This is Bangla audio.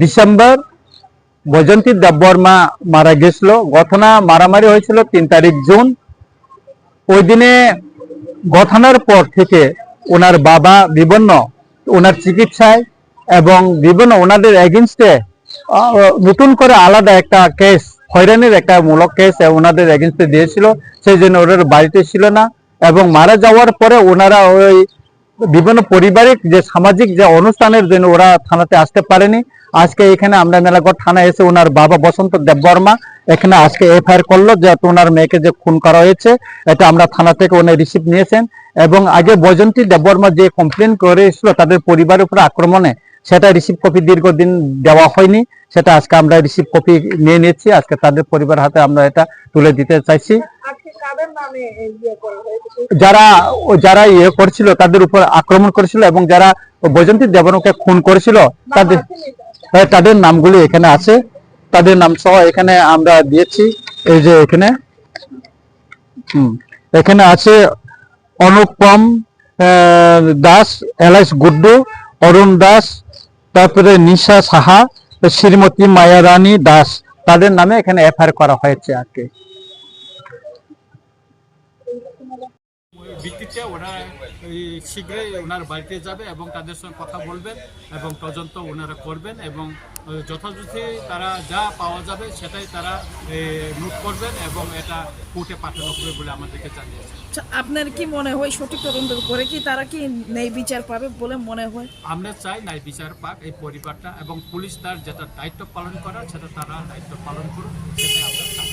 ডিসেম্বর বৈজন্তী দেববর্মা মারা গেছিল। ঘটনা মারামারি হয়েছিল তিন তারিখ জুন। ওই দিনে ঘটনার পর থেকে ওনার বাবা বিভিন্ন ওনার চিকিৎসায় এবং বিভিন্ন ওনাদের এগেনস্টে নতুন করে আলাদা একটা কেস, হয়রানির একটা মূলক কেস ওনাদের এগেনস্টে দিয়েছিল। সেই জন্য ওনার বাড়িতে ছিল না এবং মারা যাওয়ার পরে ওনারা ওই বিভিন্ন পারিবারিক যে সামাজিক যে অনুষ্ঠানের জন্য ওরা থানাতে আসতে পারেনি। আজকে এখানে আমরা মেলাগড় থানা এসে ওনার বাবা বসন্ত দেববর্মা এখানে আজকে এফআইআর করল যে ওনার মেয়েকে যে খুন করা হয়েছে, এটা আমরা থানা থেকে উনি রিসিভ নিয়েছেন। এবং আগে বৈজন্তী দেববর্মা যে কমপ্লেন করে করেছিল তাদের পরিবারের উপরে আক্রমণে, সেটা রিসিভ কপি দীর্ঘদিন দেওয়া হয়নি। সেটা আজকে আমরা রিসিভ কপি নিয়ে নিয়েছি। আজকে তাদের পরিবার হাতে আমরা এটা তুলে দিতে চাইছি। যারা যারা ইয়ে করছিল, তাদের উপর আক্রমণ করেছিল এবং যারা বৈজন্তী দেবনকে খুন করেছিল, তাদের তাদের নামগুলি এখানে আছে। তাদের নাম সহ এখানে আমরা দিয়েছি। এই যে এখানে হুম, এখানে আছে অনুপম দাস এলাইস গুড্ডু অরুণ দাস তারপরে নিশা সাহা শ্রীমতী মায়া রানী দাস। তাদের নামে এখানে এফআইআর করা হয়েছে আর কি। ভিত্তিতে এই শীঘ্রই ওনার বাড়িতে যাবে এবং তাদের সঙ্গে কথা বলবেন এবং তদন্ত ওনারা করবেন এবং যথাযথ তারা যা পাওয়া যাবে সেটাই তারা নোট করবেন এবং এটা কোর্টে পাঠানো হবে বলে আমাদেরকে জানিয়েছে আচ্ছা, আপনার কি মনে হয় সঠিক তদন্ত করে কি তারা কি নেই বিচার পাবে বলে মনে হয়? আমরা চাই নাই বিচার পাক এই পরিবারটা এবং পুলিশ তার যেটা দায়িত্ব পালন করার সেটা তারা দায়িত্ব পালন করুক সেটাই আমরা চাই।